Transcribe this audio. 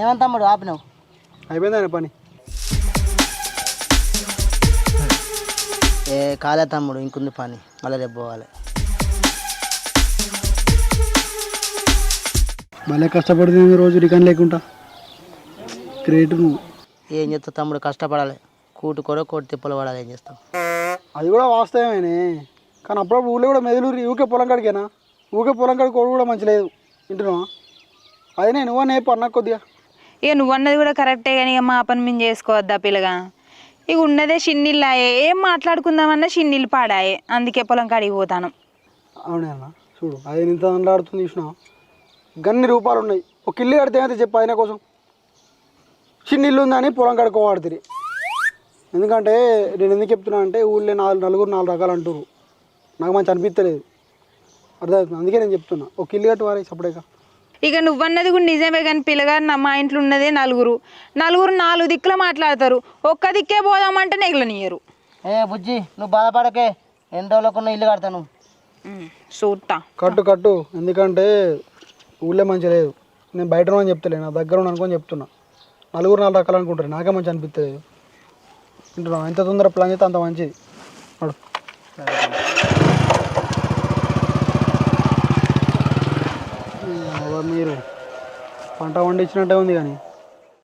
ఏమని తమ్ముడు ఆపినావు? అయిపోయిందా పని. ఏ కాలే తమ్ముడు ఇంకుంది పని. మళ్ళీ రేపు పోవాలి. భలే కష్టపడుతుంది రోజు రికన్ లేకుండా? గ్రేట్ నువ్వు. ఏం చేస్తావు తమ్ముడు? కష్టపడాలి. కూటు కూడా కోటి తిప్పలు పడాలి. ఏం చేస్తావు? అది కూడా వాస్తవమేనే. కానీ అప్పుడప్పుడు ఊళ్ళో కూడా మెదులూరి ఊకే పొలం కాడికేనా? ఊకే పొలం కాడికి కోడి కూడా మంచి లేదు. వింటున్నావా? అదే నేను నువ్వు నేపు అన్న కొద్దిగా. ఇక నువ్వు అన్నది కూడా కరెక్టే కానీ ఇక మా పని మేము చేసుకోవద్దా పిల్లగా? ఇక ఉన్నదే షిన్నిళ్ళాయే ఏం మాట్లాడుకుందామన్నా షిన్నిళ్ళు పాడాయే. అందుకే పొలం కాడికి పోతాను. అవునే అన్న చూడు అది ఇంత ఆడుతుంది చూసినా? గన్ని రూపాలు ఉన్నాయి. ఒక ఇల్లు కడితే అయితే చెప్పు ఆయన కోసం. చిన్న ఇల్లు ఉందని పొలం కడుకోవాడుతుంది ఎందుకంటే నేను ఎందుకు చెప్తున్నా అంటే ఊళ్ళో నాలుగు నలుగురు నాలుగు రకాలు అంటారు నాకు మంచి అనిపించలేదు అర్థమవుతుంది? అందుకే నేను చెప్తున్నా. ఒక ఇల్లు కట్టు వారే సపరేట్గా. ఇక నువ్వన్నది కూడా నిజమే కానీ పిల్లగా నా మా ఇంట్లో ఉన్నదే నలుగురు. నలుగురు నాలుగు దిక్కులు మాట్లాడతారు. ఒక్క దిక్కే పోదామంటే నెగలనియరు ఏ బుజ్జి నువ్వు బాధపడకే. ఎన్ని రోజులకు ఇల్లు కడతాను చూడటా కట్టు కట్టు. ఎందుకంటే ఊళ్ళో మంచి లేదు. నేను బయట అని చెప్తలే నా దగ్గర ఉన్న అనుకొని చెప్తున్నా. నలుగురు నాలుగు రకాలు అనుకుంటారు. నాకే మంచి వింటున్నావు? ఎంత తొందర ప్లాన్ చేస్తే అంత మంచిది. మీరు పంట పండించినట్టే ఉంది కానీ.